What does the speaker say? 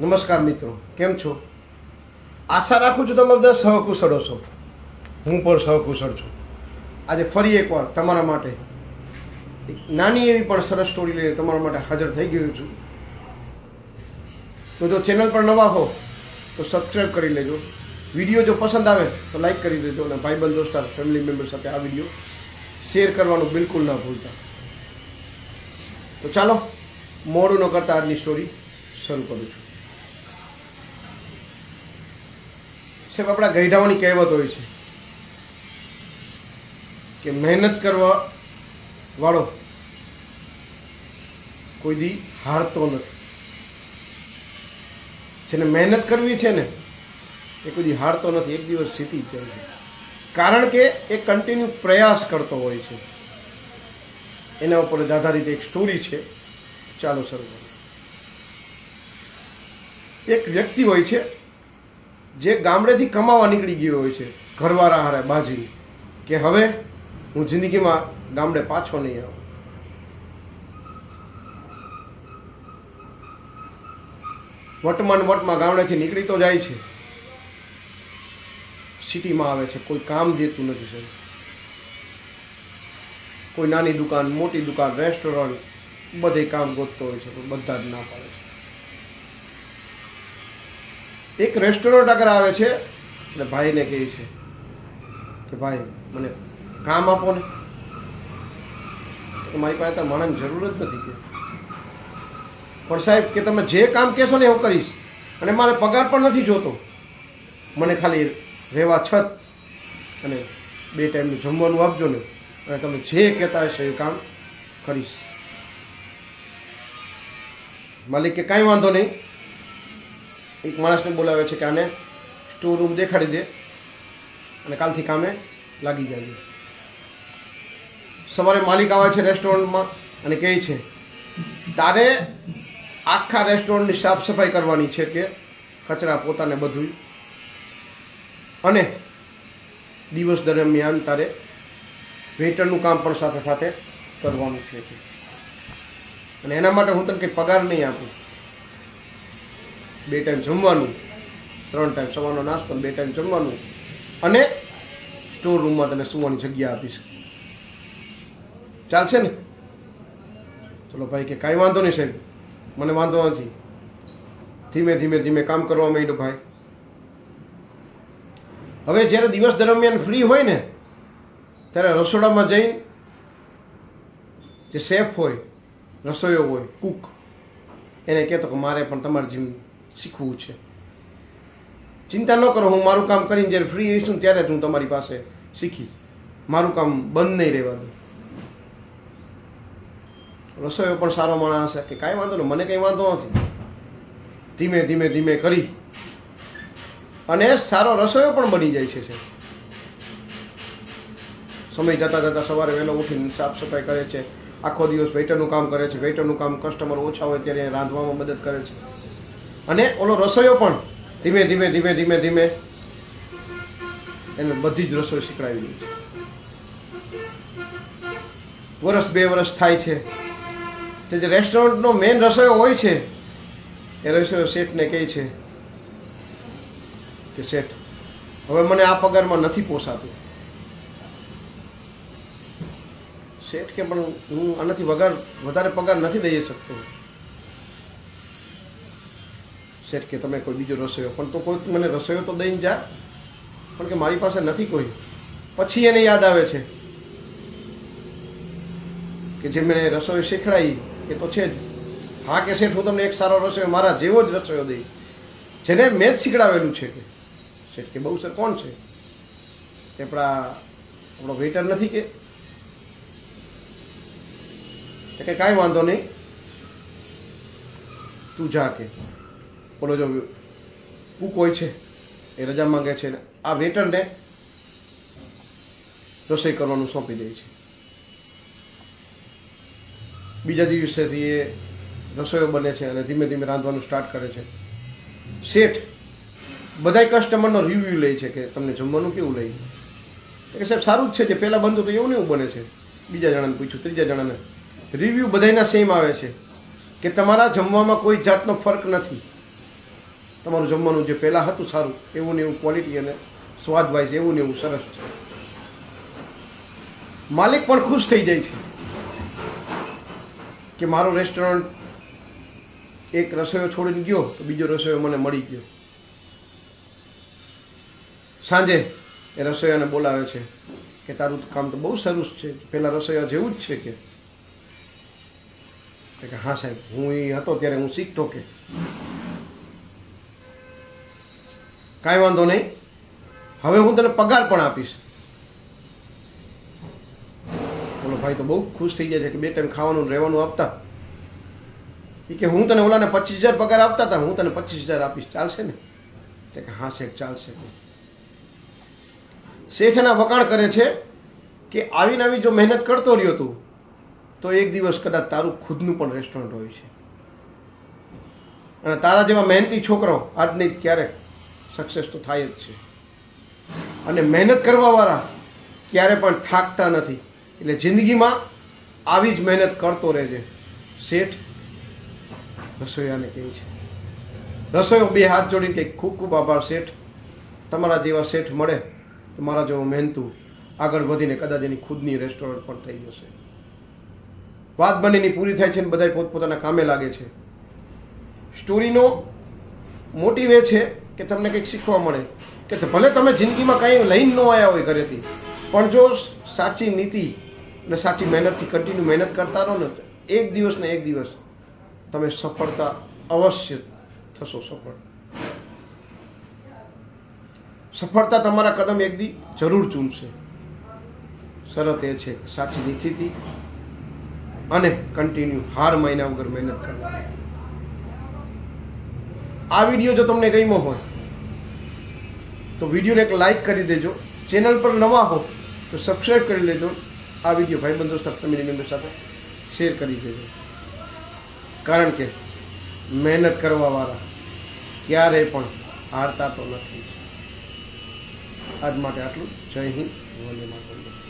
નમસ્કાર મિત્રો, કેમ છો? આશા રાખું છું તમે બધા સહકુશળો છો હું પણ સહકુશળ છું. આજે ફરી એકવાર તમારા માટે નાની એવી પણ સરસ સ્ટોરી લઈને તમારા માટે હાજર થઈ ગયું છું. તો જો ચેનલ પર નવા હો, તો સબસ્ક્રાઈબ કરી લેજો. વીડિયો જો પસંદ આવે, તો લાઈક કરી દેજો અને ભાઈબંધ દોસ્તાર ફેમિલી મેમ્બર સાથે આ વીડિયો શેર કરવાનું બિલકુલ ના ભૂલતા. તો ચાલો, મોડું ન કરતા આજની સ્ટોરી શરૂ કરું છું. સાહેબ, આપણા ગઈઢાઓની કહેવત હોય છે કે મહેનત કરવા વાળો કોઈ દી હારતો નથી. જેને મહેનત કરવી છે ને, એ કોઈ દી હારતો નથી, એક દિવસ સીધી જાય છે. કારણ કે એ કન્ટિન્યુ પ્રયાસ કરતો હોય છે. એના ઉપર જ આધારિત એક સ્ટોરી છે. ચાલો શરૂ કરો એક વ્યક્તિ હોય છે જે ગામડેથી કમાવા નીકળી ગયો હોય છે, ઘરવાળા હારે બાજી કે હવે હું જિંદગીમાં ગામડે પાછો નહીં આવું. વટમાં વટમાં ગામડેથી નીકળી તો જાય છે. સિટીમાં આવે છે, કોઈ કામ દેતું નથી, સાહેબ. કોઈ નાની દુકાન, મોટી દુકાન, રેસ્ટોરન્ટ, બધે કામ ગોતતો હોય છે બધા જ ના પાડે છે. એક રેસ્ટોરન્ટ આગળ આવે છે, એટલે ભાઈને કહે છે કે, ભાઈ, મને કામ આપો ને. મારી પાસે તો માણસની જરૂર જ નથી કે. પણ સાહેબ, કે તમે જે કામ કહેશો ને હું કરીશ. અને મારે પગાર પણ નથી જોતો. મને ખાલી રહેવા છત અને બે ટાઈમનું જમવાનું આપજો ને. અને તમે જે કહેતા હશો એ કામ કરીશ. માલિક કાંઈ વાંધો નહીં. એક માણસને બોલાવે છે કે આને સ્ટોર રૂમ દેખાડી દે અને કાલથી કામે લાગી જાય સવારે માલિક આવે છે રેસ્ટોરન્ટમાં અને કહે છે, તારે આખા રેસ્ટોરન્ટની સાફ સફાઈ કરવાની છે કે કચરા પોતાને બધું અને દિવસ દરમિયાન તારે વેઇટરનું કામ પણ સાથે સાથે કરવાનું છે. અને એના માટે હું તને કંઈ પગાર નહીં આપું. બે ટાઈમ જમવાનું, ત્રણ ટાઈમ સવારનો નાસ્તો બે ટાઈમ જમવાનું અને સ્ટોર રૂમમાં તને સુવાની જગ્યા આપીશ. ચાલશે ને? ચલો ભાઈ કે કાંઈ વાંધો નહીં સાહેબ. મને વાંધો નથી. ધીમે ધીમે ધીમે કામ કરવા માંડ્યો ભાઈ. હવે જ્યારે દિવસ દરમિયાન ફ્રી હોય ને, ત્યારે રસોડામાં જઈ જે શેફ હોય, રસોઈયો હોય કૂક એને કહેતો કે મારે પણ તમારી જેમ શીખવું છે. ચિંતા ન કરો, હું મારું કામ કરીને જ્યારે ફ્રી હોઈશું ત્યારે જ હું તમારી પાસે શીખીશ. મારું કામ બંધ નહીં રહેવાનું. રસોઈયો પણ સારો માણસ હશે કે કાંઈ વાંધો નહીં, મને કંઈ વાંધો નથી. ધીમે ધીમે ધીમે કરી. અને સારો રસોઈયો પણ બની જાય છે સમય જતાં જતાં સવારે વહેલો ઉઠીને સાફ સફાઈ કરે છે. આખો દિવસ વેઇટરનું કામ કરે છે. વેઇટરનું કામ કસ્ટમર ઓછા હોય ત્યારે રાંધવામાં મદદ કરે છે. અને ઓલો રસોઈયો પણ. ધીમે ધીમે ધીમે ધીમે ધીમે. એને બધી જ રસોઈ શીખડાવી દે છે વર્ષ બે વર્ષ થાય છે. તે જે રેસ્ટોરન્ટનો મેઇન રસોઈયો હોય છે, એ રસોઈયો શેઠને કહે છે કે, શેઠ, હવે મને આ પગારમાં નથી પોસાતું. શેઠ કે, પણ હું આનાથી વગર વધારે પગાર નથી દઈ શકતો. શેઠ કે તમે કોઈ બીજો રસોઈયો. પણ તો કોઈ મને રસોઈયો તો દઈને જા. પણ કે મારી પાસે નથી કોઈ. પછી એને યાદ આવે છે કે જે મેં રસોઈ શીખડાવી એ તો છે જ. હા કે શેઠ, હું તમને એક સારો રસોઈયો મારા જેવો જ રસોઈયો દઈ. જેને મેં જ શીખડાવેલું છે કે. શેઠ કે બહુ સર, કોણ છે? કે આપણા આપણો વેટર નથી કે? કે કાંઈ વાંધો નહીં. તું જા કે. બોલો જો બુક હોય છે, એ રજા માંગે છે, આ વેટરને રસોઈ કરવાનું સોંપી દે છે. બીજા દિવસેથી એ રસોઈઓ બને છે અને ધીમે ધીમે રાંધવાનું સ્ટાર્ટ કરે છે. શેઠ, બધાય કસ્ટમરનો રિવ્યૂ લે છે કે તમને જમવાનું કેવું લઈ કે સાહેબ, સારું જ છે, જે પહેલાં બનતું તો એવું ને એવું બને છે. બીજા જણાને પૂછ્યું, ત્રીજા જણાને. રિવ્યૂ બધાયના સેમ આવે છે કે તમારા જમવામાં કોઈ જાતનો ફરક નથી. તમારું જમવાનું જે પહેલાં હતું સારું, એવું ને એવું ક્વોલિટી અને સ્વાદ વાઇઝ એવું ને એવું સરસ છે. માલિક પણ ખુશ થઈ જાય છે કે મારો રેસ્ટોરન્ટ એક રસોઈયો છોડીને ગયો, તો બીજો રસોઈયો મને મળી ગયો. સાંજે એ રસોઈયાને બોલાવે છે કે તારું કામ તો બહુ સરસ છે પેલા રસોઈયા જેવું જ છે કે. હા સાહેબ, હું એ હતો ત્યારે હું શીખતો કે. કાંઈ વાંધો નહીં. હવે હું તને પગાર પણ આપીશ. બોલો ભાઈ તો બહુ ખુશ થઈ જાય છે કે બે ટાઈમ ખાવાનું રહેવાનું આપતા. એ કે હું તને ઓલાને પચીસ હજાર પગાર આપતા હતા હું તને પચીસ હજાર આપીશ. ચાલશે ને? તે કે હા શેઠ, ચાલશે. શેઠ એના વખાણ કરે છે કે આવીને આવી જો મહેનત કરતો રહ્યો તું, તો એક દિવસ કદાચ તારું ખુદનું પણ રેસ્ટોરન્ટ હોય છે. અને તારા જેવા મહેનતી છોકરો આજ નહીં, ક્યારેક સક્સેસ તો થાય જ છે. અને મહેનત કરવાવાળા ક્યારે પણ થાકતા નથી. એટલે જિંદગીમાં આવી જ મહેનત કરતો રહેજે. શેઠ, રસોઈયાને કહે છે. રસોઈઓ બે હાથ જોડીને કંઈક ખૂબ ખૂબ આભાર શેઠ. તમારા જેવા શેઠ મળે તો મારા જેવો મહેનતું આગળ વધીને કદાચ એની ખુદની રેસ્ટોરન્ટ પણ થઈ જશે. વાત બનીની પૂરી થાય છે ને બધા પોતપોતાના કામે લાગે છે. સ્ટોરીનો મોટિવ છે કે તમને કંઈક શીખવા મળે. કે ભલે તમે જિંદગીમાં કંઈ લઈને ન આવ્યા હોય ઘરેથી, પણ જો સાચી નીતિ અને સાચી મહેનતથી કન્ટિન્યુ મહેનત કરતા રહો ને, તો એક દિવસ ને એક દિવસ તમે સફળતા અવશ્ય થશો સફળ. સફળતા તમારા કદમ એક દી જરૂર ચૂમશે. શરત એ છે સાચી નીતિથી અને કન્ટિન્યુ હાર મહિના વગર મહેનત કરવાની આ વીડિયો જો તમને ગમ્યો હોય, તો વિડીયોને એક લાઈક કરી દેજો. ચેનલ પર નવા હો, તો સબસ્ક્રાઈબ કરી લેજો. આ વીડિયો ભાઈબંધ દોસ્ત ફેમિલી મેમ્બર સાથે શેર કરી દેજો. કારણ કે મહેનત કરવાવાળા ક્યારેય પણ હારતા તો નથી. આજ માટે આટલું. જય હિન્દ, વંદે માતરમ.